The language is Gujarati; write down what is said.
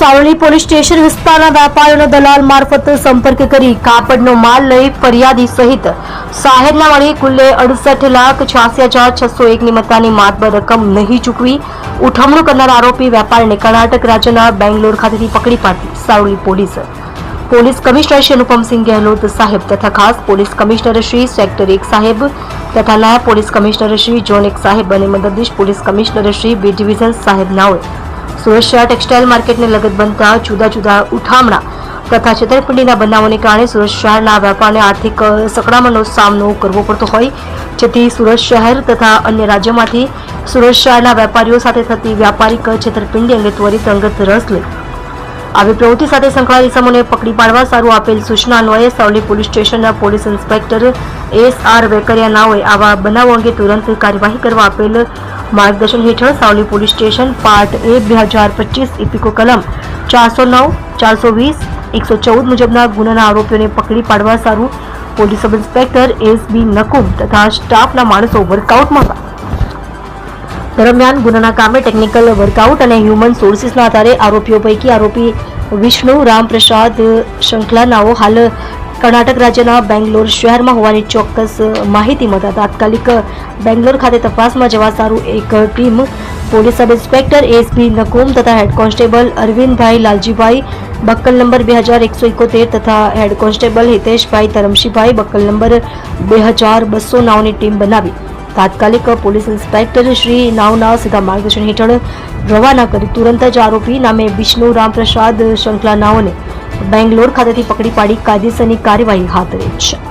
સાવલી પોલીસ સ્ટેશન વિસ્તારના વેપારીઓનો દલાલ મારફત સંપર્ક કરી કાપડનો માલ લઈ ફરિયાદી સહિત સાહેબના વળી કુલ્લે અડસઠ લાખ છ્યાસી હજાર છસો એકની મત્તાની માતબર રકમ નહીં ચૂકવી ઉઠમણું કરનાર આરોપી વેપારીને કર્ણાટક રાજ્યના બેંગ્લોર ખાતેથી પકડી પાડી Savli police. Police commissioner Shri Anupamsinh Gehlot સાહેબ તથા ખાસ પોલીસ કમિશનર શ્રી સેક્ટર એક સાહેબ તથા નાયબ પોલીસ કમિશનર શ્રી જોન એક સાહેબ અને મદદનીશ police commissioner Shri B division સાહેબ નાઓએ સુરત ટેક્સટાઇલ માર્કેટને લગત બનતા જુદા જુદા ઉઠામણા તથા છેતરપિંડીના બનાવોને કારણે સુરત શહેરના વેપારને આર્થિક સકડામણનો સામનો કરવો પડતો હોય. જેથી સુરત શહેર તથા અન્ય રાજ્યોમાંથી સુરત શહેરના વેપારીઓ સાથે થતી વ્યાપારિક છેતરપિંડી અંગે ત્વરિત અંગત રસ લે. આવી પ્રવૃત્તિ સાથે સંકળાયેલ ઇસમોને પકડી પાડવા સારું આપેલ સૂચના અન્વયે સાવલી પોલીસ સ્ટેશનના police inspector S R Vekaria નાઓએ આવા બનાવો અંગે તુરંત કાર્યવાહી કરવા આપેલ માર્ગદર્શન હેઠળ Savli police station part A બે હજાર પચીસ ઇપિકો કલમ ચારસો નવ, ચારસો વીસ, એકસો ચૌદ મુજબના ગુનાના આરોપીઓને પકડી પાડવા સારું police sub inspector S B Nakum તથા સ્ટાફના માણસો વર્કઆઉટમાં હતા. દરમિયાન ગુનાના કામે ટેકનિકલ વર્કઆઉટ અને હ્યુમન સોર્સિસના આધારે આરોપીઓ પૈકી આરોપી વિષ્ણુ, રામપ્રસાદ શંખલાનાઓ હાલ કર્ણાટક રાજ્યના બેંગ્લોર શહેરમાં હોવાની ચોક્કસ માહિતી મળતા તાત્કાલિક બેંગ્લોર ખાતે તપાસમાં જવા સારું એક team. Police sub inspector S B Nakum તથા head constable Arvindbhai Laljibhai, buckle number બે હજાર એકસો એકોતેર તથા head constable Hiteshbhai Dharamshibhai, buckle number બે હજાર બસો નાવની ટીમ બનાવી. તાત્કાલિક પોલીસ ઇન્સ્પેક્ટર શ્રી નાવના સીધા માર્ગદર્શન હેઠળ રવાના કરી તુરંત જ આરોપી નામે વિષ્ણુ રામપ્રસાદ શંકલા નાઓને બેંગ્લોર ખાતેથી પકડી પાડી કાયદેસરની કાર્યવાહી હાથ ધરી છે.